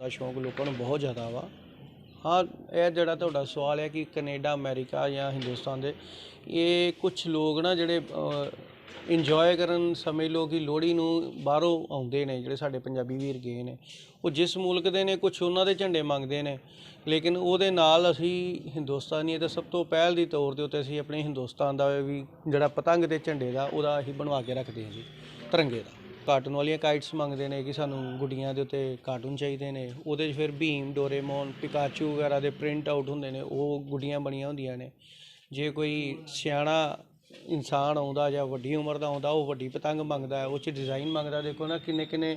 ਦਾ ਸ਼ੌਂਕ ਲੋਕਾਂ ਨੂੰ ਬਹੁਤ ਜ਼ਿਆਦਾ ਵਾ। ਹਾਂ, ਇਹ ਜਿਹੜਾ ਤੁਹਾਡਾ ਸਵਾਲ ਹੈ ਕਿ ਕੈਨੇਡਾ, ਅਮਰੀਕਾ ਜਾਂ ਹਿੰਦੁਸਤਾਨ ਦੇ, ਇਹ ਕੁਝ ਲੋਕ ਨਾ ਜਿਹੜੇ ਇੰਜੋਏ ਕਰਨ ਸਮਝ ਲਓ ਕਿ ਲੋਹੜੀ ਨੂੰ ਬਾਹਰੋਂ ਆਉਂਦੇ ਨੇ, ਜਿਹੜੇ ਸਾਡੇ ਪੰਜਾਬੀ ਵੀਰ ਗਏ ਨੇ। ਉਹ ਜਿਸ ਮੁਲਕ ਦੇ ਨੇ ਕੁਝ ਉਹਨਾਂ ਦੇ ਝੰਡੇ ਮੰਗਦੇ ਨੇ। ਲੇਕਿਨ ਉਹਦੇ ਨਾਲ ਅਸੀਂ ਹਿੰਦੁਸਤਾਨੀ ਤਾਂ ਸਭ ਤੋਂ ਪਹਿਲ ਦੀ ਤੌਰ ਦੇ ਉੱਤੇ ਅਸੀਂ ਆਪਣੇ ਹਿੰਦੁਸਤਾਨ ਦਾ ਵੀ ਜਿਹੜਾ ਪਤੰਗ ਦੇ ਝੰਡੇ ਦਾ, ਉਹਦਾ ਅਸੀਂ ਬਣਵਾ ਕੇ ਰੱਖਦੇ ਹਾਂ ਜੀ, ਤਿਰੰਗੇ ਦਾ। ਕਾਰਟੂਨ ਵਾਲੀਆਂ ਕਾਈਟਸ ਮੰਗਦੇ ਨੇ ਕਿ ਸਾਨੂੰ ਗੁੱਡੀਆਂ ਦੇ ਉੱਤੇ ਕਾਰਟੂਨ ਚਾਹੀਦੇ ਨੇ। ਉਹਦੇ 'ਚ ਫਿਰ ਭੀਮ, ਡੋਰੇਮੋਨ, ਪਿਕਾਚੂ ਵਗੈਰਾ ਦੇ ਪ੍ਰਿੰਟ ਆਊਟ ਹੁੰਦੇ ਨੇ। ਉਹ ਗੁੱਡੀਆਂ ਬਣੀਆਂ ਹੁੰਦੀਆਂ ਨੇ। ਜੇ ਕੋਈ ਸਿਆਣਾ ਇਨਸਾਨ ਆਉਂਦਾ ਜਾਂ ਵੱਡੀ ਉਮਰ ਦਾ ਆਉਂਦਾ, ਉਹ ਵੱਡੀ ਪਤੰਗ ਮੰਗਦਾ ਉਹ 'ਚ ਡਿਜ਼ਾਈਨ ਮੰਗਦਾ। ਦੇਖੋ ਨਾ ਕਿੰਨੇ ਕਿੰਨੇ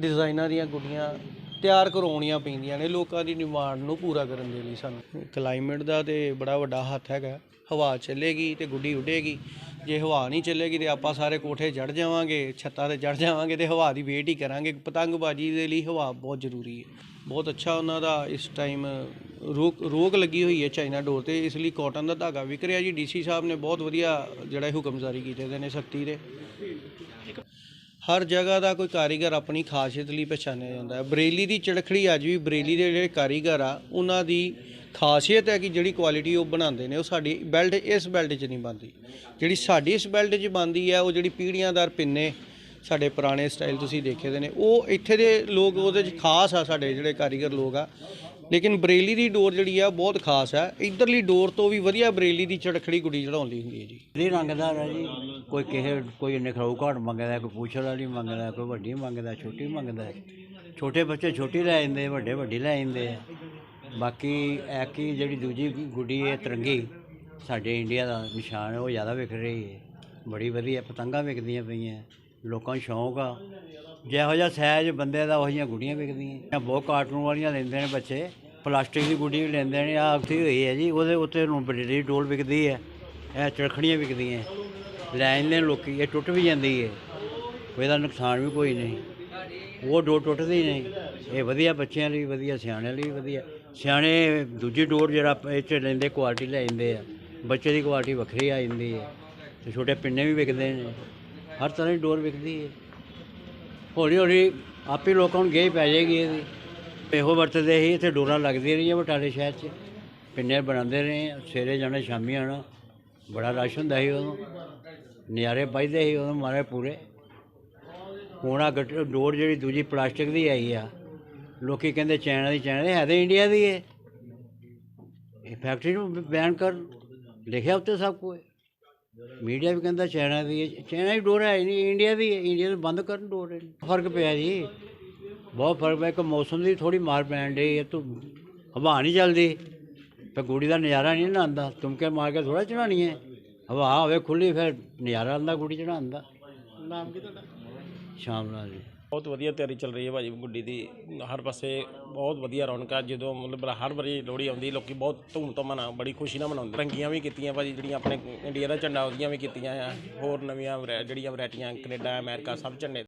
ਡਿਜ਼ਾਈਨਾਂ ਦੀਆਂ ਗੁੱਡੀਆਂ ਤਿਆਰ ਕਰਵਾਉਣੀਆਂ ਪੈਂਦੀਆਂ ਨੇ ਲੋਕਾਂ ਦੀ ਡਿਮਾਂਡ ਨੂੰ ਪੂਰਾ ਕਰਨ ਦੇ ਲਈ ਸਾਨੂੰ। ਕਲਾਈਮੇਟ ਦਾ ਤੇ ਬੜਾ ਵੱਡਾ ਹੱਥ ਹੈਗਾ। ਹਵਾ ਚੱਲੇਗੀ ਤੇ ਗੁੱਡੀ ਉੱਡੇਗੀ। ਜੇ ਹਵਾ ਨਹੀਂ ਚੱਲੇਗੀ ਤੇ ਆਪਾਂ ਸਾਰੇ ਕੋਠੇ ਚੜ ਜਾਵਾਂਗੇ, ਛੱਤਾਂ ਤੇ ਚੜ ਜਾਵਾਂਗੇ ਤੇ ਹਵਾ ਦੀ ਵੇਟ ਹੀ ਕਰਾਂਗੇ। ਪਤੰਗਬਾਜ਼ੀ ਦੇ ਲਈ ਹਵਾ ਬਹੁਤ ਜ਼ਰੂਰੀ ਹੈ। ਬਹੁਤ ਅੱਛਾ ਉਹਨਾਂ ਦਾ ਇਸ ਟਾਈਮ ਰੋਕ ਰੋਕ ਲੱਗੀ ਹੋਈ ਹੈ ਚਾਈਨਾ ਡੋਰ ਤੇ। ਇਸ ਲਈ ਕਾਟਨ ਦਾ ਧਾਗਾ ਵਿਕ ਰਿਹਾ ਜੀ। ਡੀਸੀ ਸਾਹਿਬ ਨੇ ਬਹੁਤ ਵਧੀਆ ਜਿਹੜਾ ਹੁਕਮ ਜਾਰੀ ਕੀਤੇ ਦੇ ਨੇ ਸਖਤੀ ਦੇ। ਹਰ ਜਗ੍ਹਾ ਦਾ ਕੋਈ ਕਾਰੀਗਰ ਆਪਣੀ ਖਾਸੀਅਤ ਲਈ ਪਛਾਣਿਆ ਜਾਂਦਾ ਹੈ। ਬਰੇਲੀ ਦੀ ਚੜਖੜੀ ਅੱਜ ਵੀ ਬਰੇਲੀ ਦੇ ਜਿਹੜੇ ਕਾਰੀਗਰ ਆ, ਉਹਨਾਂ ਦੀ ਖਾਸੀਅਤ ਹੈ ਕਿ ਜਿਹੜੀ ਕੁਆਲਿਟੀ ਉਹ ਬਣਾਉਂਦੇ ਨੇ, ਉਹ ਸਾਡੀ ਬੈਲਟ ਇਸ ਬੈਲਟ 'ਚ ਨਹੀਂ ਬਣਦੀ। ਜਿਹੜੀ ਸਾਡੀ ਇਸ ਬੈਲਟ 'ਚ ਬਣਦੀ ਹੈ, ਉਹ ਜਿਹੜੀ ਪੀੜੀਆਂਦਾਰ ਪਿੰਨੇ ਸਾਡੇ ਪੁਰਾਣੇ ਸਟਾਈਲ ਤੁਸੀਂ ਦੇਖੇ ਦੇ ਨੇ, ਉਹ ਇੱਥੇ ਦੇ ਲੋਕ ਉਹਦੇ 'ਚ ਖਾਸ ਆ, ਸਾਡੇ ਜਿਹੜੇ ਕਾਰੀਗਰ ਲੋਕ ਆ। ਲੇਕਿਨ ਬਰੇਲੀ ਦੀ ਡੋਰ ਜਿਹੜੀ ਆ, ਬਹੁਤ ਖਾਸ ਹੈ ਇਧਰਲੀ ਡੋਰ ਤੋਂ ਵੀ ਵਧੀਆ ਬਰੇਲੀ ਦੀ ਚੜਖੜੀ ਗੁੱਡੀ ਚੜਾਉਂਦੀ ਹੁੰਦੀ ਹੈ ਜੀ। ਇਹ ਰੰਗਦਾਰ ਹੈ ਜੀ। ਕੋਈ ਕਿਸੇ, ਕੋਈ ਇੰਨੇ ਖੜੂ ਘਾਟ ਮੰਗਦਾ, ਕੋਈ ਪੂਛਲ ਵਾਲੀ ਮੰਗਦਾ, ਕੋਈ ਵੱਡੀ ਮੰਗਦਾ, ਛੋਟੀ ਮੰਗਦਾ। ਛੋਟੇ ਬੱਚੇ ਛੋਟੀ ਲੈ ਜਾਂਦੇ, ਵੱਡੇ ਵੱਡੀ ਲੈ ਜਾਂਦੇ ਆ। ਬਾਕੀ ਐਕੀ ਜਿਹੜੀ ਦੂਜੀ ਗੁੱਡੀ ਹੈ ਤਿਰੰਗੀ, ਸਾਡੇ ਇੰਡੀਆ ਦਾ ਨਿਸ਼ਾਨ, ਉਹ ਜ਼ਿਆਦਾ ਵਿਕ ਰਹੀ ਹੈ। ਬੜੀ ਵਧੀਆ ਪਤੰਗਾਂ ਵਿਕਦੀਆਂ ਪਈਆਂ, ਲੋਕਾਂ ਨੂੰ ਸ਼ੌਂਕ ਆ। ਜਿਹੋ ਜਿਹਾ ਸਹਿਜ ਬੰਦੇ ਦਾ, ਉਹੋ ਜਿਹੀਆਂ ਗੁੱਡੀਆਂ ਵਿਕਦੀਆਂ। ਬਹੁਤ ਕਾਰਟੂਨ ਵਾਲੀਆਂ ਲੈਂਦੇ ਨੇ ਬੱਚੇ। ਪਲਾਸਟਿਕ ਦੀ ਗੁੱਡੀ ਵੀ ਲੈਂਦੇ ਨੇ ਆ ਉੱਥੇ ਹੋਈ ਹੈ ਜੀ, ਉਹਦੇ ਉੱਤੇ ਨੂੰ ਬੜੀ ਡੋਲ ਵਿਕਦੀ ਹੈ, ਇਹ ਚਰਖੜੀਆਂ ਵਿਕਦੀਆਂ ਲੈ ਜਾਂਦੇ ਨੇ ਲੋਕੀ, ਇਹ ਟੁੱਟ ਵੀ ਜਾਂਦੀ ਹੈ। ਇਹਦਾ ਨੁਕਸਾਨ ਵੀ ਕੋਈ ਨਹੀਂ। ਉਹ ਡੋਰ ਟੁੱਟਦੀ ਹੀ ਨਹੀਂ। ਇਹ ਵਧੀਆ ਬੱਚਿਆਂ ਲਈ ਵਧੀਆ, ਸਿਆਣਿਆਂ ਲਈ ਵੀ ਵਧੀਆ। ਸਿਆਣੇ ਦੂਜੀ ਡੋਰ ਜਿਹੜਾ ਇਹ 'ਚ ਲੈਂਦੇ, ਕੁਆਲਿਟੀ ਲੈ ਜਾਂਦੇ ਆ। ਬੱਚੇ ਦੀ ਕੁਆਲਿਟੀ ਵੱਖਰੀ ਆ ਜਾਂਦੀ ਹੈ। ਤੇ ਛੋਟੇ ਪਿੰਨੇ ਵੀ ਵਿਕਦੇ ਨੇ। ਹਰ ਤਰ੍ਹਾਂ ਦੀ ਡੋਰ ਵਿਕਦੀ ਹੈ। ਹੌਲੀ ਹੌਲੀ ਆਪੇ ਲੋਕਾਂ ਨੂੰ ਗਏ ਪੈ ਜਾਏਗੀ ਇਹਦੀ। ਇਹੋ ਵਰਤਦੇ ਸੀ, ਇੱਥੇ ਡੋਰਾਂ ਲੱਗਦੀਆਂ ਰਹੀਆਂ ਬਟਾਲੇ ਸ਼ਹਿਰ 'ਚ। ਪਿੰਨੇ ਬਣਾਉਂਦੇ ਰਹੇ, ਸਵੇਰੇ ਜਾਣਾ, ਸ਼ਾਮੀ ਆਉਣਾ ਬੜਾ ਰਸ਼ ਹੁੰਦਾ ਸੀ ਉਦੋਂ। ਨਜ਼ਾਰੇ ਵੱਜਦੇ ਸੀ ਉਦੋਂ ਮਾਰੇ ਪੂਰੇ। ਹੁਣ ਆ ਗੱਟ, ਡੋਰ ਜਿਹੜੀ ਦੂਜੀ ਪਲਾਸਟਿਕ ਦੀ ਆਈ ਆ, ਲੋਕੀ ਕਹਿੰਦੇ ਚਾਈਨਾ ਦੀ ਚਾਈਨਾ ਦੀ, ਹੈ ਤੇ ਇੰਡੀਆ ਦੀ ਹੈ ਇਹ ਫੈਕਟਰੀ ਨੂੰ ਬੈਨ ਕਰ, ਲਿਖਿਆ ਉੱਤੇ ਸਭ ਕੁਝ। ਮੀਡੀਆ ਵੀ ਕਹਿੰਦਾ ਚਾਈਨਾ ਦੀ ਹੈ ਚਾਈਨਾ ਦੀ ਡੋਰ ਹੈ ਹੀ ਨਹੀਂ, ਇੰਡੀਆ ਦੀ ਹੈ ਇੰਡੀਆ ਨੂੰ ਬੰਦ ਕਰਨ ਡੋਰ ਇਹਨੂੰ। ਫ਼ਰਕ ਪਿਆ ਜੀ। ਬਹੁਤ ਫ਼ਰਕ ਪਿਆ ਇੱਕ ਮੌਸਮ ਦੀ ਥੋੜੀ ਮਾਰ ਪੈਣ ਡਈ ਇਹ ਤੋਂ ਹਵਾ ਨਹੀਂ ਚੱਲਦੀ। ਤੇ ਗੁੜੀ ਦਾ ਨਜ਼ਾਰਾ ਨਹੀਂ ਨਾ ਆਉਂਦਾ ਤੁਮਕੇ ਮਾਰ ਕੇ ਥੋੜਾ ਚੜਾਣੀ ਹੈ। ਹਵਾ ਹੋਵੇ ਖੁੱਲੀ ਫਿਰ ਨਜ਼ਾਰਾ ਆਉਂਦਾ ਗੁੜੀ ਚੜਾਉਣ ਦਾ। ਨਾਮ ਕੀ ਤੁਹਾਡਾ? ਸ਼ਾਮ ਨਾਲ ਜੀ। ਬਹੁਤ ਵਧੀਆ ਤਿਆਰੀ ਚੱਲ ਰਹੀ ਹੈ ਭਾਜੀ ਗੁੱਡੀ ਦੀ। ਹਰ ਪਾਸੇ ਬਹੁਤ ਵਧੀਆ ਰੌਣਕ ਹੈ ਜਦੋਂ ਮਤਲਬ ਹਰ ਵਾਰੀ ਲੋਹੜੀ ਆਉਂਦੀ ਲੋਕੀ ਬਹੁਤ ਧੂਮ ਧਾਮ ਨਾਲ ਬੜੀ ਖੁਸ਼ੀ ਨਾਲ ਮਨਾਉਂਦੇ। ਰੰਗੀਆਂ ਵੀ ਕੀਤੀਆਂ ਭਾਜੀ ਜਿਹੜੀਆਂ ਆਪਣੇ ਇੰਡੀਆ ਦਾ ਝੰਡਾ ਉਹਦੀਆਂ ਵੀ ਕੀਤੀਆਂ ਆ। ਹੋਰ ਨਵੀਆਂ ਵਰੈ- ਜਿਹੜੀਆਂ ਵੈਰਾਈਟੀਆਂ ਕੈਨੇਡਾ ਅਮਰੀਕਾ ਸਭ ਝੰਡੇ